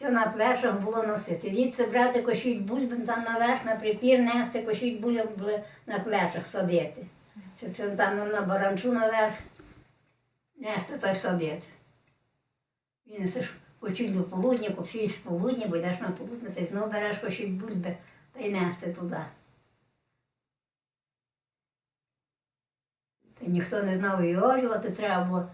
Все на плечах було носити. Відси брати кошіть бульби там наверх, на припір нести, кошіть бульби на плечах садити. Це там на баранчу наверх нести та садити. Він несеш кочуть до полудня, кочуть з полудня, бо йдеш на полудня, ти знову береш кошіть бульби та й нести туди. Та ніхто не знав виорювати, треба було.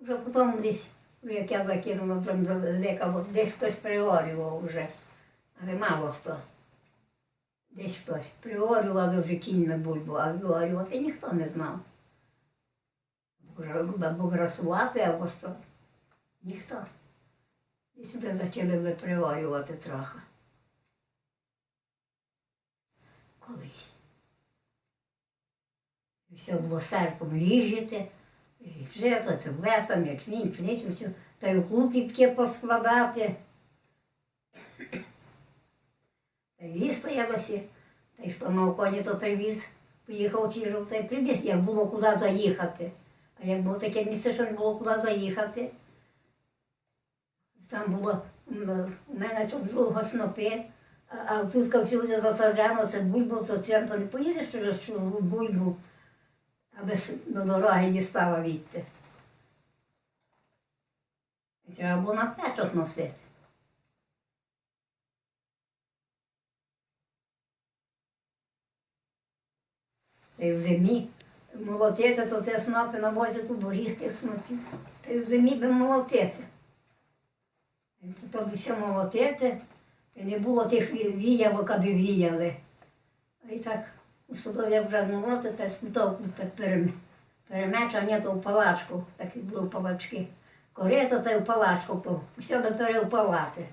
Вже потім десь, як я закинула, вже велика, десь хтось приорював вже, але мало хто. Десь хтось приорював вже кінь на бульбу, а виорювати ніхто не знав. Або грасувати, або що. Ніхто. Десь вже почали вже трохи. Колись. Все було серпом ліжити, і вже то це там, ячмінь, пшеницю, всю, та й у купівки поскладати. Та й вистоялося, та й хто мав коні, то привіз, поїхав Кіров, та й привіз, як було куди заїхати. А як було таке місце, що не було куди заїхати. Там було у мене тут другого снопи, а, а тут всюди засаджено, це бульбу, то чим то не поїдеш через бульбу, аби до дороги дістала відти. І треба було на плечах носити. Та й в зимі молотити, то це снопи навозять у боріг тих снопів. Та й в зимі би молотити. І Потім все молотити, і не було тих ві- віялок, аби віяли. І так у судові як вже змолоти, та скутовку так перем, перемеча, ні, то в палачку, такі були палачки. Корито та й в палачку, то все би перевпалати.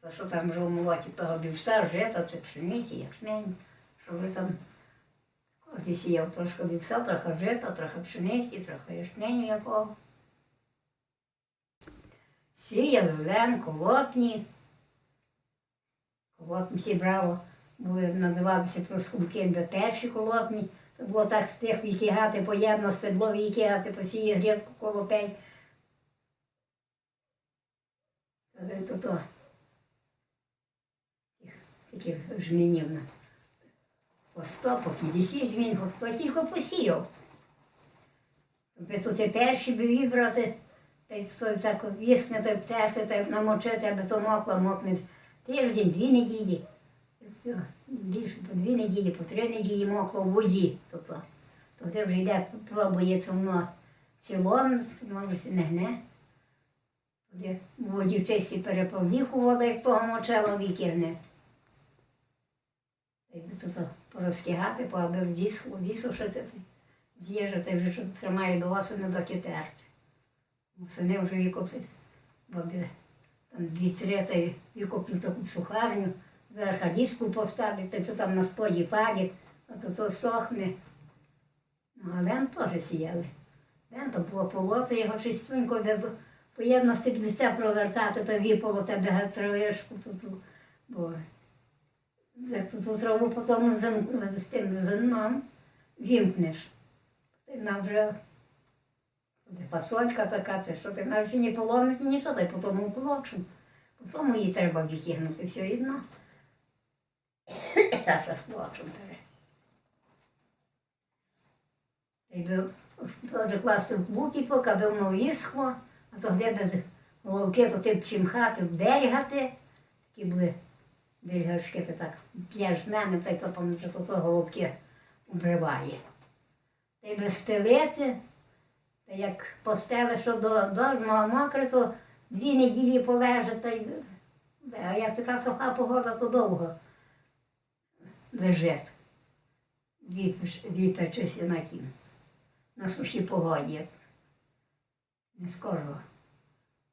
То що там в того бівса, жета, це пшениці, ячмень, що вже там кожен сіяв трошки бівса, трохи жета, трохи пшениці, трохи ячменю якого. Сіяли лен, колотні. Колотні всі браво, були, надавалися проскумки до перші колотні. То було так з тих вікігати поєдно стебло вікігати, посіє грядку колопень. Але то то. Таких жменів на по 100, по 50 жмін, хто тільки посіяв. Аби тут перші би вибрати, та й то так віскне, то втерти, та й намочити, аби то мокло, мокне тиждень, дві неділі. Більше по дві неділі, по три неділі мокло в воді. То, то. Тоді вже йде, пробується воно цілом, воно не гне. В воді в чисті переповнікували, як того й то, то порозкигати, по аби вісу, вісушити, з'їжджати вже щоб тримає до осені до китерти. Восени вже викопсить, бабі там дві три та й викоплю таку сухарню, верха діску поставити, то там на споді палять, а то то сохне. Ну, а лен теж сіяли. Лен то було полоти, його чистенько, де б по провертати, то випало тебе травишку, то, бо як ту траву потім з тим зимном вімкнеш. Ти нам вже Де Фасолька така, це що ти навіть не поломить, нічого, та й потім уплочу. Потім її треба відтягнути все одно. Сплачу бере. Би теж класти в буки, поки би воно висхло, а то де без головки, то ти б чимхати, вдерігати. Такі були дерігачки, то так п'єш мене, та й то вже то, то головки обриває. Та й без стелити, та як постели, що до дощ мокре, то дві неділі полежить, та й а як така суха погода, то довго Віпеш- Віпечешся на тім. На сухій погоді. Не скоро.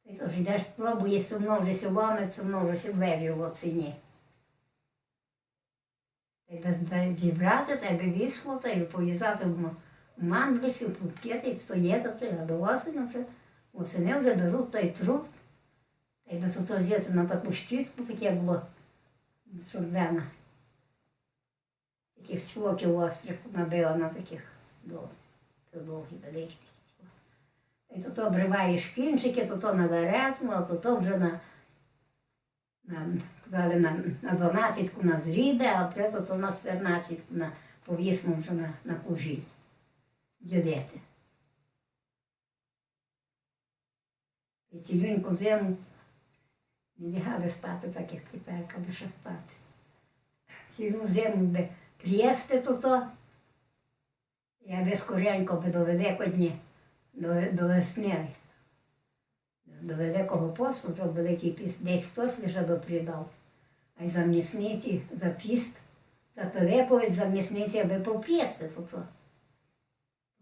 Ти тож йдеш, пробуєш сумно вже сіломець, сумно вже сілеві в без, без зібрати, й вісло, та й пов'язати в м- в мандлиші, в треба до осені вже. Осени вже беруть той труд. Та й без того взяти на таку щітку, таке було шурбена. Таких цвоків острих набила на таких дов- довгі великі. такі. І то, то обриваєш кінчики, то то на веретну, а то то вже на, на, на, на 12 на зріби, а при то, то на 14 на повісимо вже на, на кужі. Ділити. І цілюньку зиму не лягали спати, так як тепер, аби ще спати. Цілу зиму би приїсти то то, я би скоренько би до Великодні, до, до весни, до Великого посту, вже Великий піст, десь хтось лише допридав. А й за місниці, за піст, за Пилиповець, за місниці, аби поп'їсти то то.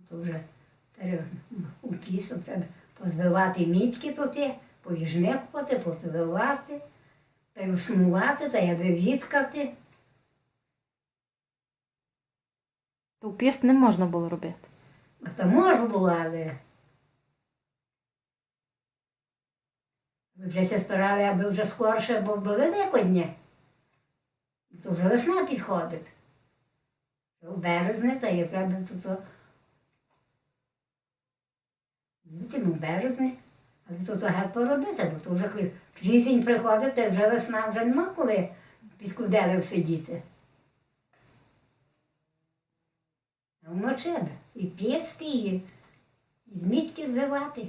То вже у пісу треба позбивати мітки туди, повіжникувати, та й та аби відкати. То піст не можна було робити. А то можна було, але ви вже це старали, аби вже скорше, бо до Великодня. То вже весна підходить. У березні, та є треба то, то лютому, березні. Але то, то геть бо то вже коли крізень приходить, то вже весна вже нема коли під куделем сидіти. А воно треба. І п'єсти, і, змітки збивати.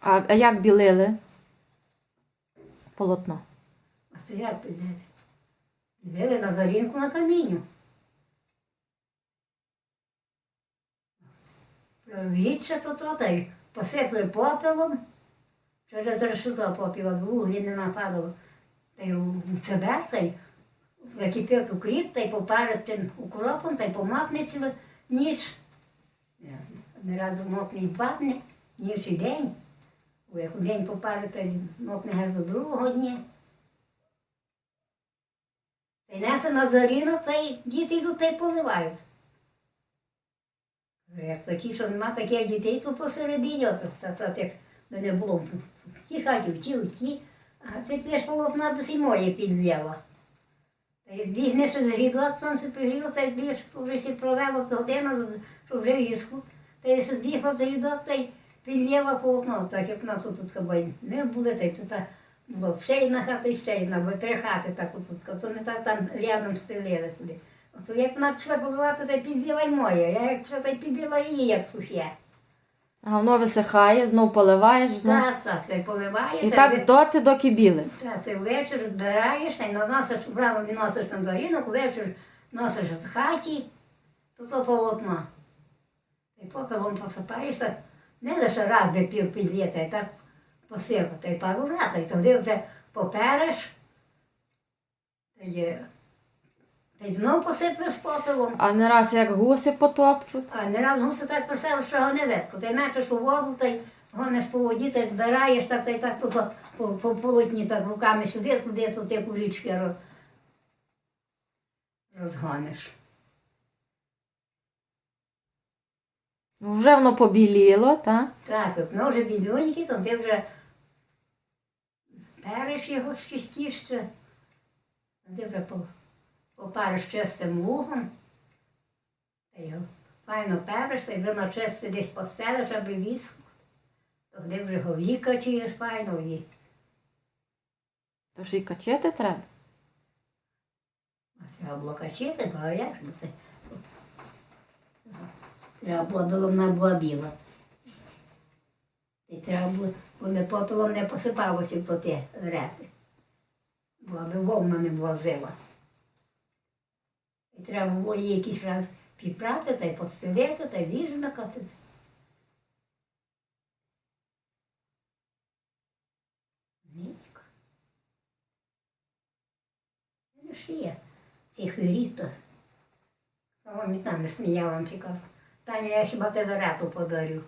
А, а як білили полотно? А то як піде? Били на зорінку на камінню. Віче то то, та й посипли попелом. Через решето попіла, вуглі не нападало. Та й у себе, та й закипів ту кріп, та й попарив тим укропом, та й помакне цілу ніч. Не разу мокне і дні, ніч і день. Як день попарив, то мокне аж до другого дня. Та й несе на зоріну, та й діти йдуть та й поливають. Як такі, що нема таких дітей, то посередині, то, то, як мене було в тій хаті, в тій, а тепер полотна і моє підлєва. Й бігнеш з рідок, сонце пригріло, та то вже сі провело годину, що вже віску. Та й збігла з рідок, та й підлєва полотно, так як в нас тут кабай. Ми були, та й тут було ще одна хата, і ще одна, бо три хати так отут, то ми так там рядом стелили туди. От як вона пішла поливати, та й підліла й моє. Я як пішла, та й підліла її, як сухе. А воно висихає, знов поливаєш, знов. Так, так, та й поливає. І так ви- доти, доки біле. Так, це ввечері збираєш, та й наносиш, вбрало відносиш на зорінок, ввечері носиш з хаті, то то полотно. Й попелом посипаєш, так не лише раз де пів підліта, і так посипати, й пару раз, і тоді вже попереш, й, та й знов посипеш попелом. А не раз як гуси потопчуть. А не раз гуси так писав, що гоневецьку. Ти мечеш у воду, та й гониш по воді, та й збираєш, так, та й так тут по, по полотні так руками сюди, туди, туди кулічки роз... розгониш. Ну, Вже воно побіліло, так? Так, як воно вже бідоньки, то ти вже переш його чистіше, ти вже по- попариш чистим лугом, та його файно переш, та й вже на чисти десь постелиш, аби віск. Тоді вже його вікачуєш файно і То ж і качити треба. А Треба було качити, бо як ж ти? Треба було, було вона була біла. І треба було, вони попелом не посипалося в ті репи. Бо аби вовна не влазила. І треба було її якийсь раз підпрати, та й постелити, та й. Нічка. Ну, ж є. Цих віріто. Вам і там не сміяла, цікаво. Таня, я хіба тебе рату подарю.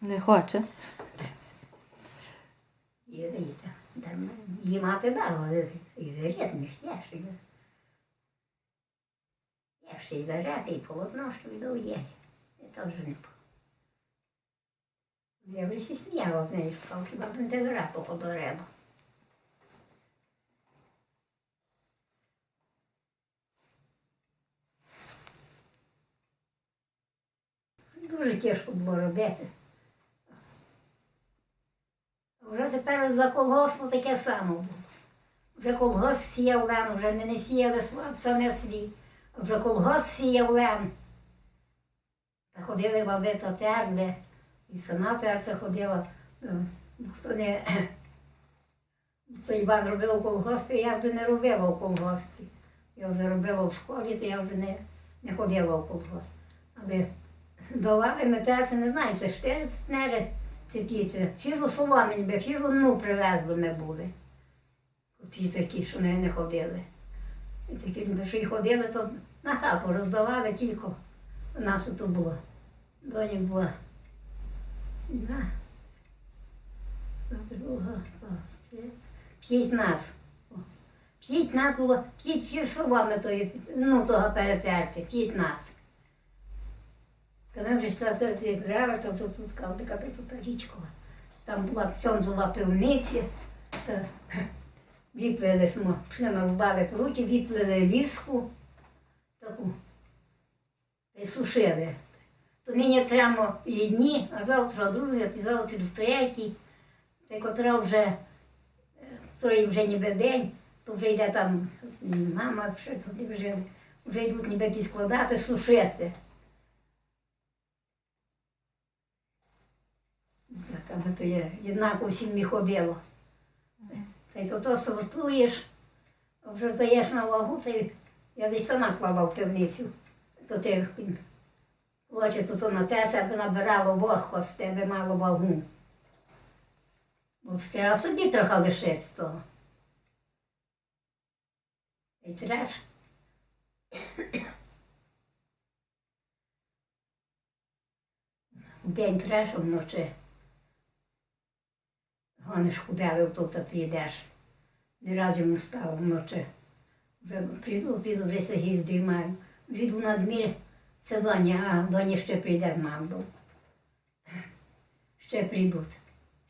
Не хоче. Ріта там їмати дало, і виряд не ще. йде. Я ще й виряти, і полотно, що віддав є. Я теж не не Я вже всі сміяла з неї шкав, хіба б не тебе по. Дуже тяжко було робити. Вже тепер за колгоспу таке саме було. Вже колгосп сіяв лен, вже ми не сіяли саме свій, вже колгосп сіяв лен. Та ходили баби та терли, і сама терта ходила. Ну, Хто не хто Іван робив у колгоспі, я вже не робила у колгоспі. Я вже робила в школі, то я вже не, не ходила у колгосп. Але давали ми терти, не знаю, це чотири снери ці піці. Фіру соломінь би, фіру ну привезли ми були. Ті такі, що не, не ходили. І такі, що й ходили, то на хату роздавали тільки. У нас тут було. Доні була. Да. Друга, п'ять нас. П'ять нас було, п'ять фір соломи тої, ну, того перетерти, п'ять нас. Коли вже грали, то вже тут кав, така тут річкова. Там була цьонзова пивниця, та віплили смо, пішли нарубали віплили ліску таку. Та сушили. То нині треба одні, а завтра друге, а завтра третій. Та котра вже, е, котрий вже ніби день, то вже йде там мама, вже, вже йдуть ніби підкладати, сушити. Аби то є, однаково всім не ходило. Та й то сортуєш, вже здаєш на вагу, та я десь сама клала в пивницю. То ти хочеш то, то на те, аби набирало вогко з тебе мало вагу. Бо треба собі трохи лишити того. І треш. День треш, а вночі. Гониш худели, тут прийдеш. Не разу не стало вночі. Вже прийду, піду, вже сьогодні здіймаю. Віду надмір, це доня, а доня ще прийде маму. Ще прийдуть.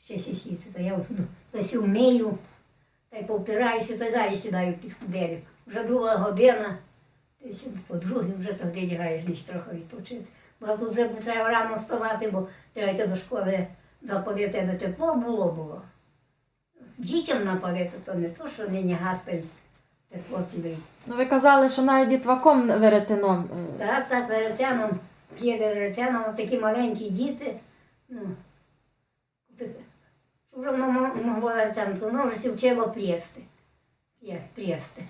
Ще сісіти. То я ну, десь вмію, та й повтираюся, та й далі сідаю під куделю. Вже друга година, десь по другій вже тоді лягаєш десь трохи відпочити. Бо тут вже треба рано вставати, бо треба йти до школи запалити, тебе тепло було було. Дітям напалити, то не то, що нині гастають тепло цілий. Ну ви казали, що навіть дітваком веретеном. е, Так, так, веретеном, п'єде веретеном, такі маленькі діти. Ну, щоб вже воно могло веретеном, то воно вже вчило прєсти. Є, прєсти.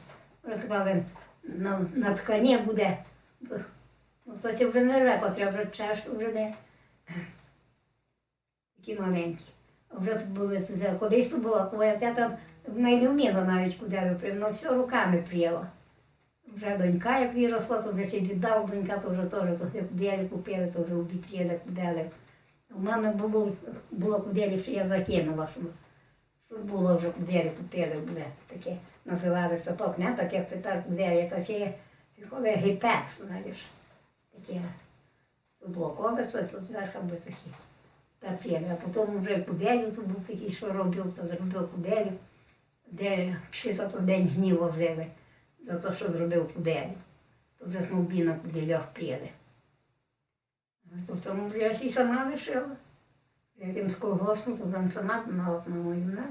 Вже казали, на, на ткані буде. Ну, хтось вже не вже чеш, вже не такі маленькі. Вже були, колись тут була, коли я не вміла навіть куди випрямно, все руками пріяла. Вже донька, як виросла, то вже ще віддав донька, то вже теж то куделі купили, то вже обіп'єли куделі. У мене було, було куделі, що я закинула, щоб, щоб було вже куделі купили, буде таке називали сапог, не так, як тепер куделі, то ще є коли гіпес, знаєш, таке. Тут було колесо, тут зверху були такі папіри, а потім вже куделю, тут був такий, що робив, то зробив куделю, де ще за той день гнів возили за те, що зробив куделю. То вже смовбі на куделях пріяли. То тому вже я всі сама лишила. Яким з колгоспу, то там сама мала на мою на.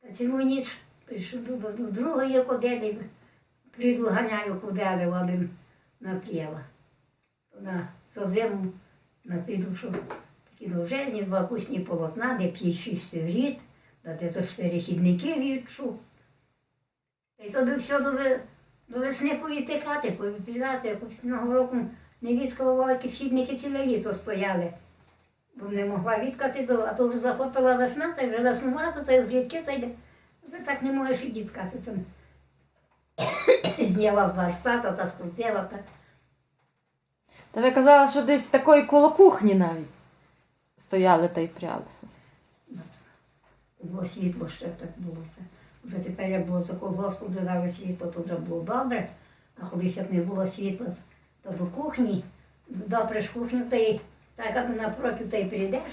Та цілу ніч прийшов до, до, до другої куделі, прийду ганяю кудели, ладим напріяла. На зовзему напіду, що такі довжезні, два кусні полотна, де п'ять шість гріт, де за чотири хідники. Та й то би все до, весни повітикати, повідповідати. Якось одного року не відкалувала, які східники ціле літо стояли. Бо не могла відкати, а то вже захопила весна, та вже заснувала, то й в грідки, та й так не можеш і відкати. Там. Зняла з верстата та скрутила. Та. Та ви казали, що десь такої коло кухні навіть стояли та й пряли. Було світло ще так було. Вже, тепер як було такого Господу дали світло, то вже було добре. А колись як не було світла, то до кухні, добре ж кухню, та й так аби напроти та й прийдеш.